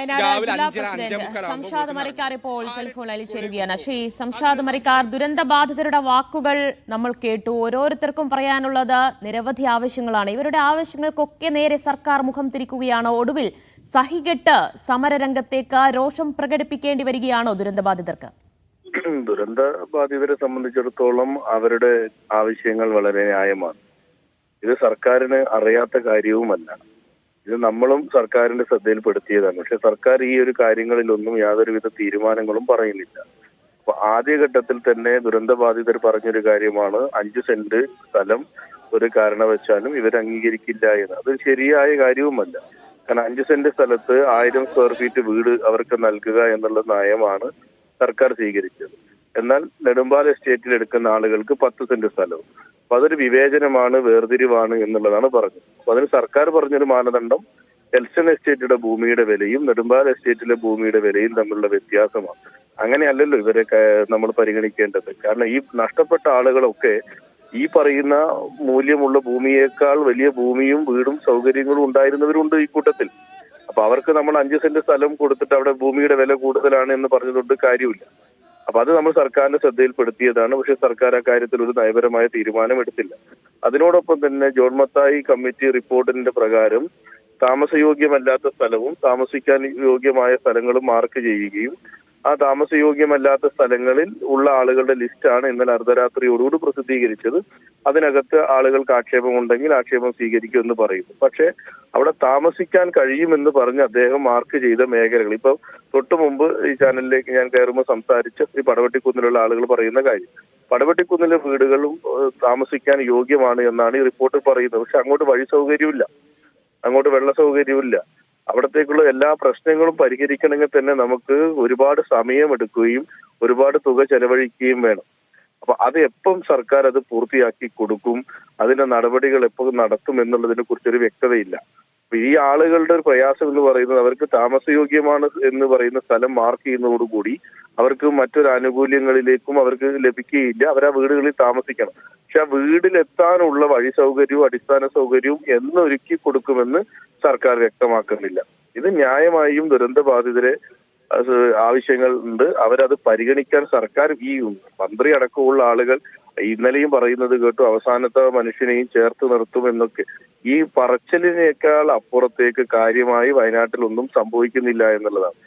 വയനാട് രാവിലെ ജില്ലാ അഞ്ചര അഞ്ചേ സംഷാദ് മരിക്കാർ ഇപ്പോൾ ടെലിഫോണിൽ ചേരുകയാണ്. ശ്രീ സംഷാദ് മരിക്കാർ ദുരന്ത ബാധിതരുടെ വാക്കുകൾ നമ്മൾ കേട്ടു. ഓരോരുത്തർക്കും പറയാനുള്ളത് നിരവധി ആവശ്യങ്ങളാണ്. ഇവരുടെ ആവശ്യങ്ങൾക്കൊക്കെ നേരെ സർക്കാർ മുഖം തിരിക്കുകയാണ്. ഒടുവിൽ സഹികെട്ട് സമരരംഗത്തേക്ക് രോഷം പ്രകടിപ്പിക്കേണ്ടി വരികയാണോ ദുരന്ത ബാധിതർക്ക് ദുരന്ത ബാധിതരെ സംബന്ധിച്ചിടത്തോളം അവരുടെ ആവശ്യങ്ങൾ വളരെ ന്യായമാണ്. ഇത് സർക്കാരിന് അറിയാത്ത കാര്യവുമല്ല. ഇത് നമ്മളും സർക്കാരിന്റെ ശ്രദ്ധയിൽപ്പെടുത്തിയതാണ്. പക്ഷെ സർക്കാർ ഈ ഒരു കാര്യങ്ങളിലൊന്നും യാതൊരുവിധ തീരുമാനങ്ങളും പറയുന്നില്ല. അപ്പൊ ആദ്യഘട്ടത്തിൽ തന്നെ ദുരന്തബാധിതർ പറഞ്ഞൊരു കാര്യമാണ് അഞ്ച് സെന്റ് സ്ഥലം ഒരു കാരണവശാലും ഇവർ അംഗീകരിക്കില്ല എന്ന്. അത് ശരിയായ കാര്യവുമല്ല. കാരണം അഞ്ച് സെന്റ് സ്ഥലത്ത് ആയിരം സ്ക്വയർ ഫീറ്റ് വീട് അവർക്ക് നൽകുക എന്നുള്ള നയമാണ് സർക്കാർ സ്വീകരിച്ചത്. എന്നാൽ നെടുമ്പാല എസ്റ്റേറ്റിൽ എടുക്കുന്ന ആളുകൾക്ക് പത്ത് സെന്റ് സ്ഥലവും. അപ്പൊ അതൊരു വിവേചനമാണ് വേർതിരിവാണ് എന്നുള്ളതാണ് പറഞ്ഞത്. അപ്പൊ അതിന് സർക്കാർ പറഞ്ഞൊരു മാനദണ്ഡം എൽസൺ എസ്റ്റേറ്റിലെ ഭൂമിയുടെ വിലയും നെടുമ്പാല എസ്റ്റേറ്റിലെ ഭൂമിയുടെ വിലയും തമ്മിലുള്ള വ്യത്യാസമാണ്. അങ്ങനെയല്ലല്ലോ ഇവരെ നമ്മൾ പരിഗണിക്കേണ്ടത്. കാരണം ഈ നഷ്ടപ്പെട്ട ആളുകളൊക്കെ ഈ പറയുന്ന മൂല്യമുള്ള ഭൂമിയേക്കാൾ വലിയ ഭൂമിയും വീടും സൗകര്യങ്ങളും ഉണ്ടായിരുന്നവരുണ്ട് ഈ കൂട്ടത്തിൽ. അപ്പൊ അവർക്ക് നമ്മൾ അഞ്ച് സെന്റ് സ്ഥലം കൊടുത്തിട്ട് അവിടെ ഭൂമിയുടെ വില കൂടുതലാണ് എന്ന് പറഞ്ഞതുകൊണ്ട് കാര്യമില്ല. അപ്പൊ അത് നമ്മൾ സർക്കാരിന്റെ ശ്രദ്ധയിൽപ്പെടുത്തിയതാണ്. പക്ഷെ സർക്കാർ ആ കാര്യത്തിൽ ഒരു നയപരമായ തീരുമാനം എടുത്തില്ല. അതിനോടൊപ്പം തന്നെ ജോൺ മത്തായി കമ്മിറ്റി റിപ്പോർട്ടിന്റെ പ്രകാരം താമസയോഗ്യമല്ലാത്ത സ്ഥലവും താമസിക്കാൻ യോഗ്യമായ സ്ഥലങ്ങളും മാർക്ക് ചെയ്യുകയും ആ താമസയോഗ്യമല്ലാത്ത സ്ഥലങ്ങളിൽ ഉള്ള ആളുകളുടെ ലിസ്റ്റാണ് ഇന്നലെ അർദ്ധരാത്രിയോടുകൂടി പ്രസിദ്ധീകരിച്ചത്. അതിനകത്ത് ആളുകൾക്ക് ആക്ഷേപമുണ്ടെങ്കിൽ ആക്ഷേപം സ്വീകരിക്കും എന്ന് പറയുന്നു പക്ഷേ അവിടെ താമസിക്കാൻ കഴിയുമെന്ന് പറഞ്ഞ് അദ്ദേഹം മാർക്ക് ചെയ്ത മേഖലകൾ. ഇപ്പൊ തൊട്ടു മുമ്പ് ഈ ചാനലിലേക്ക് ഞാൻ കയറുമ്പോൾ സംസാരിച്ച ഈ പടവട്ടിക്കുന്നിലുള്ള ആളുകൾ പറയുന്ന കാര്യം. പടവട്ടിക്കുന്നിലെ വീടുകളും താമസിക്കാൻ യോഗ്യമാണ് എന്നാണ് ഈ റിപ്പോർട്ടിൽ പറയുന്നത്. പക്ഷെ അങ്ങോട്ട് വഴി സൗകര്യമില്ല. അങ്ങോട്ട് വെള്ള സൗകര്യമില്ല. അവിടത്തേക്കുള്ള എല്ലാ പ്രശ്നങ്ങളും പരിഹരിക്കണമെങ്കിൽ തന്നെ നമുക്ക് ഒരുപാട് സമയമെടുക്കുകയും ഒരുപാട് തുക ചെലവഴിക്കുകയും വേണം. അപ്പൊ അത് എപ്പം സർക്കാർ അത് പൂർത്തിയാക്കി കൊടുക്കും? അതിന്റെ നടപടികൾ എപ്പോൾ നടത്തും എന്നുള്ളതിനെ കുറിച്ചൊരു വ്യക്തതയില്ല. ഈ ആളുകളുടെ ഒരു പ്രയാസം എന്ന് പറയുന്നത് അവർക്ക് താമസയോഗ്യമാണ് എന്ന് പറയുന്ന സ്ഥലം മാർക്ക് ചെയ്യുന്നതോടുകൂടി അവർക്ക് മറ്റൊരു ആനുകൂല്യങ്ങളിലേക്കും അവർക്ക് ലഭിക്കുകയില്ല. അവർ ആ വീടുകളിൽ താമസിക്കണം. പക്ഷെ ആ വീടിലെത്താനുള്ള വഴി സൗകര്യവും അടിസ്ഥാന സൗകര്യവും എന്നൊരുക്കി കൊടുക്കുമെന്ന് സർക്കാർ വ്യക്തമാക്കുന്നില്ല. ഇത് ന്യായമായും ദുരന്ത ബാധിതരെ ആവശ്യങ്ങൾ ഉണ്ട്. അവരത് പരിഗണിക്കാൻ സർക്കാർ ഈ മന്ത്രി അടക്കമുള്ള ആളുകൾ ഇന്നലെയും പറയുന്നത് കേട്ടു അവസാനത്തെ മനുഷ്യനെയും ചേർത്ത് നിർത്തുമെന്നൊക്കെ ഈ പറച്ചിലിനേക്കാൾ അപ്പുറത്തേക്ക് കാര്യമായി വയനാട്ടിൽ ഒന്നും സംഭവിക്കുന്നില്ല എന്നുള്ളതാണ്.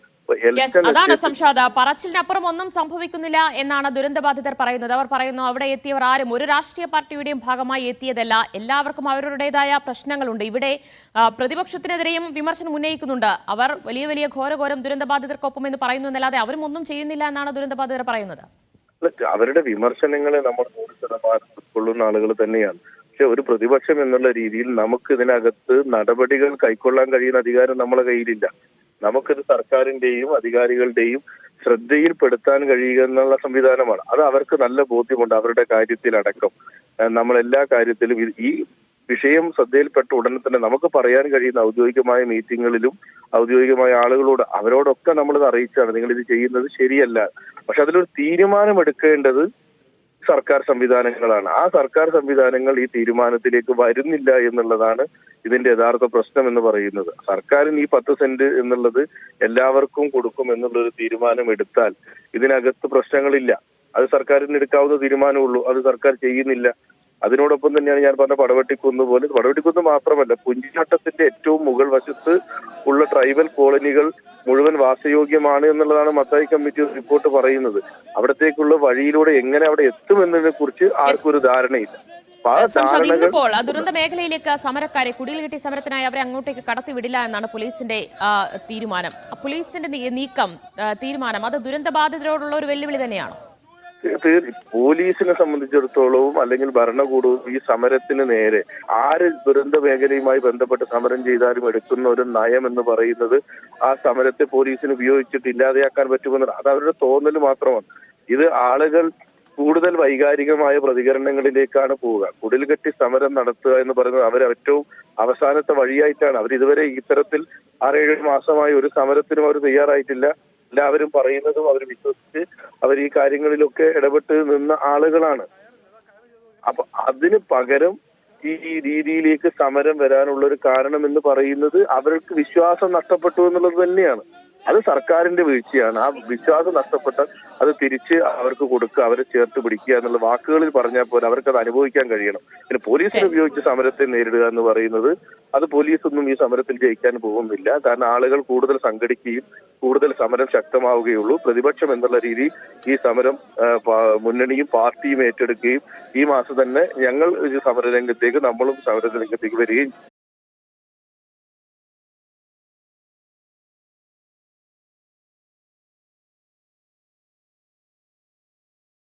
യെസ് അതാണ് സംഷാദ് പറച്ചിലിനപ്പുറം ഒന്നും സംഭവിക്കുന്നില്ല എന്നാണ് ദുരന്തബാധിതർ പറയുന്നത്. അവർ പറയുന്നു അവിടെ എത്തിയവർ ആരും ഒരു രാഷ്ട്രീയ പാർട്ടിയുടെയും ഭാഗമായി എത്തിയതല്ല. എല്ലാവർക്കും അവരുടേതായ പ്രശ്നങ്ങളുണ്ട്. ഇവിടെ പ്രതിപക്ഷത്തിനെതിരെയും വിമർശനം ഉന്നയിക്കുന്നുണ്ട്. അവർ വലിയ വലിയ ഘോരഘോരം ദുരന്തബാധിതർക്കൊപ്പം എന്ന് പറയുന്നു എന്നല്ലാതെ അവരും ഒന്നും ചെയ്യുന്നില്ല എന്നാണ് ദുരന്തബാധിതർ പറയുന്നത്. അവരുടെ വിമർശനങ്ങളെ നമ്മൾ നൂറ് ശതമാനം ഉൾക്കൊള്ളുന്ന ആളുകൾ തന്നെയാണ്. പക്ഷെ ഒരു പ്രതിപക്ഷം എന്നുള്ള രീതിയിൽ നമുക്ക് ഇതിനകത്ത് നടപടികൾ കൈക്കൊള്ളാൻ കഴിയുന്ന അധികാരം നമ്മളെ കയ്യിലില്ല. നമുക്കിത് സർക്കാരിന്റെയും അധികാരികളുടെയും ശ്രദ്ധയിൽപ്പെടുത്താൻ കഴിയുക എന്നുള്ള സംവിധാനമാണ്. അത് അവർക്ക് നല്ല ബോധ്യമുണ്ട് അവരുടെ കാര്യത്തിലടക്കം. നമ്മൾ എല്ലാ കാര്യത്തിലും ഈ വിഷയം ശ്രദ്ധയിൽപ്പെട്ട ഉടനെ തന്നെ നമുക്ക് പറയാൻ കഴിയുന്ന ഔദ്യോഗികമായ മീറ്റിങ്ങുകളിലും ഔദ്യോഗികമായ ആളുകളോട് അവരോടൊക്കെ നമ്മളിത് അറിയിച്ചാണ് നിങ്ങൾ ഇത് ചെയ്യുന്നത് ശരിയല്ല. പക്ഷെ അതിലൊരു തീരുമാനം എടുക്കേണ്ടത് സർക്കാർ സംവിധാനങ്ങളാണ്. ആ സർക്കാർ സംവിധാനങ്ങൾ ഈ തീരുമാനത്തിലേക്ക് വരുന്നില്ല എന്നുള്ളതാണ് ഇതിന്റെ യഥാർത്ഥ പ്രശ്നം എന്ന് പറയുന്നത്. സർക്കാരിന് ഈ പത്ത് സെന്റ് എന്നുള്ളത് എല്ലാവർക്കും കൊടുക്കും എന്നുള്ളൊരു തീരുമാനം എടുത്താൽ ഇതിനകത്ത് പ്രശ്നങ്ങളില്ല. അത് സർക്കാരിന് എടുക്കാവുന്ന തീരുമാനമുള്ളൂ അത് സർക്കാർ ചെയ്യുന്നില്ല. അതിനോടൊപ്പം തന്നെയാണ് ഞാൻ പറഞ്ഞ പടവെട്ടിക്കുന്ന് പോലെ പടവെട്ടിക്കുന്ന് മാത്രമല്ല കുഞ്ചിനാട്ടത്തിന്റെ ഏറ്റവും മുകൾ വശത്ത് ഉള്ള ട്രൈബൽ കോളനികൾ മുഴുവൻ വാസയോഗ്യമാണ് എന്നുള്ളതാണ് മത്തായി കമ്മിറ്റി റിപ്പോർട്ട് പറയുന്നത്. അവിടത്തേക്കുള്ള വഴിയിലൂടെ എങ്ങനെ അവിടെ എത്തുമെന്നതിനെ കുറിച്ച് ആർക്കും ഒരു ധാരണയില്ല. ഇന്നിപ്പോൾ ദുരന്ത മേഖലയിലേക്ക് സമരക്കാരെ കുടിയിൽ കെട്ടി സമരത്തിനായി അവരെ അങ്ങോട്ടേക്ക് കടത്തിവിടില്ല എന്നാണ് പോലീസിന്റെ തീരുമാനം. പോലീസിന്റെ നീക്കം തീരുമാനം അത് ദുരന്തബാധിതരോടുള്ള ഒരു വെല്ലുവിളി തന്നെയാണോ? പോലീസിനെ സംബന്ധിച്ചിടത്തോളവും അല്ലെങ്കിൽ ഭരണകൂടവും ഈ സമരത്തിന് നേരെ ആര് ദുരന്ത മേഖലയുമായി ബന്ധപ്പെട്ട് സമരം ചെയ്താലും എടുക്കുന്ന ഒരു നയം എന്ന് പറയുന്നത് ആ സമരത്തെ പോലീസിന് ഉപയോഗിച്ചിട്ട് ഇല്ലാതെയാക്കാൻ പറ്റുമെന്ന് അത് അവരുടെ തോന്നൽ മാത്രമാണ്. ഇത് ആളുകൾ കൂടുതൽ വൈകാരികമായ പ്രതികരണങ്ങളിലേക്കാണ് പോവുക. കുടിൽ കെട്ടി സമരം നടത്തുക എന്ന് പറയുന്നത് അവർ ഏറ്റവും അവസാനത്തെ വഴിയായിട്ടാണ്. അവർ ഇതുവരെ ഇത്തരത്തിൽ ആറേഴ് മാസമായി ഒരു സമരത്തിനും അവർ തയ്യാറായിട്ടില്ല. എല്ലാവരും പറയുന്നതും അവർ വിശ്വസിച്ച് അവർ ഈ കാര്യങ്ങളിലൊക്കെ ഇടപെട്ട് നിന്ന ആളുകളാണ്. അപ്പൊ അതിന് പകരം ഈ രീതിയിലേക്ക് സമരം വരാനുള്ള ഒരു കാരണം എന്ന് പറയുന്നത് അവർക്ക് വിശ്വാസം നഷ്ടപ്പെട്ടു എന്നുള്ളത് തന്നെയാണ്. അത് സർക്കാരിന്റെ വീഴ്ചയാണ്. ആ വിശ്വാസം നഷ്ടപ്പെട്ട അത് തിരിച്ച് അവർക്ക് കൊടുക്കുക അവരെ ചേർത്ത് പിടിക്കുക എന്നുള്ള വാക്കുകളിൽ പറഞ്ഞാൽ പോലെ അവർക്ക് അത് അനുഭവിക്കാൻ കഴിയണം. പിന്നെ പോലീസിനെ ഉപയോഗിച്ച് സമരത്തെ നേരിടുക എന്ന് പറയുന്നത് അത് പോലീസൊന്നും ഈ സമരത്തിൽ ജയിക്കാൻ പോകുന്നില്ല. കാരണം ആളുകൾ കൂടുതൽ സംഘടിക്കുകയും കൂടുതൽ സമരം ശക്തമാവുകയുള്ളൂ. പ്രതിപക്ഷം എന്നുള്ള രീതി ഈ സമരം മുന്നണിയും പാർട്ടിയും ഏറ്റെടുക്കുകയും ഈ മാസം തന്നെ ഞങ്ങൾ സമരരംഗത്തേക്ക് നമ്മളും സമരരംഗത്തേക്ക് വരികയും